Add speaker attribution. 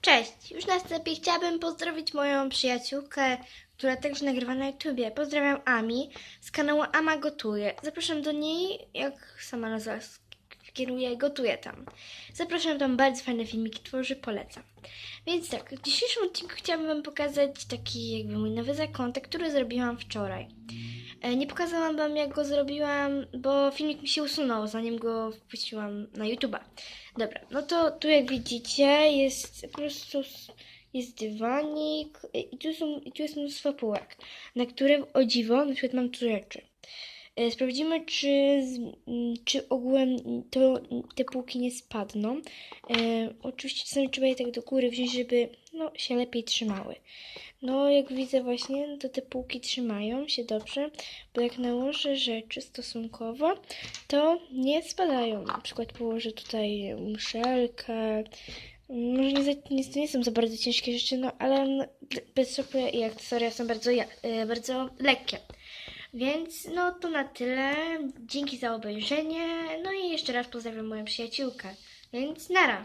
Speaker 1: Cześć! Już na wstępie chciałabym pozdrowić moją przyjaciółkę, która także nagrywa na YouTubie. Pozdrawiam Ami z kanału Ama Gotuje. Zapraszam do niej, jak sama nazwa kieruje, gotuje tam. Zapraszam tam bardzo fajne filmiki, tworzy, polecam. Więc tak, w dzisiejszym odcinku chciałabym Wam pokazać taki jakby mój nowy zakątek, który zrobiłam wczoraj. E, Nie pokazałam Wam jak go zrobiłam, bo filmik mi się usunął, zanim go wpuściłam na YouTube'a. Dobra, no to tu jak widzicie jest po prostu jest dywanik e, i tu, są, i tu jest mnóstwo półek, na które o dziwo na przykład mam tu rzeczy. E, Sprawdzimy, czy, czy ogółem to, te półki nie spadną. E, oczywiście czasami trzeba je tak do góry wziąć, żeby no, się lepiej trzymały. No, jak widzę właśnie, to te półki trzymają się dobrze, bo jak nałożę rzeczy stosunkowo, to nie spadają. Na przykład położę tutaj muszelkę. Może nie, za, nie, nie są za bardzo ciężkie rzeczy, no ale no, bez szopy i akcesoria są bardzo, e, bardzo lekkie. Więc no to na tyle. Dzięki za obejrzenie. No i jeszcze raz pozdrawiam moją przyjaciółkę. Więc nara.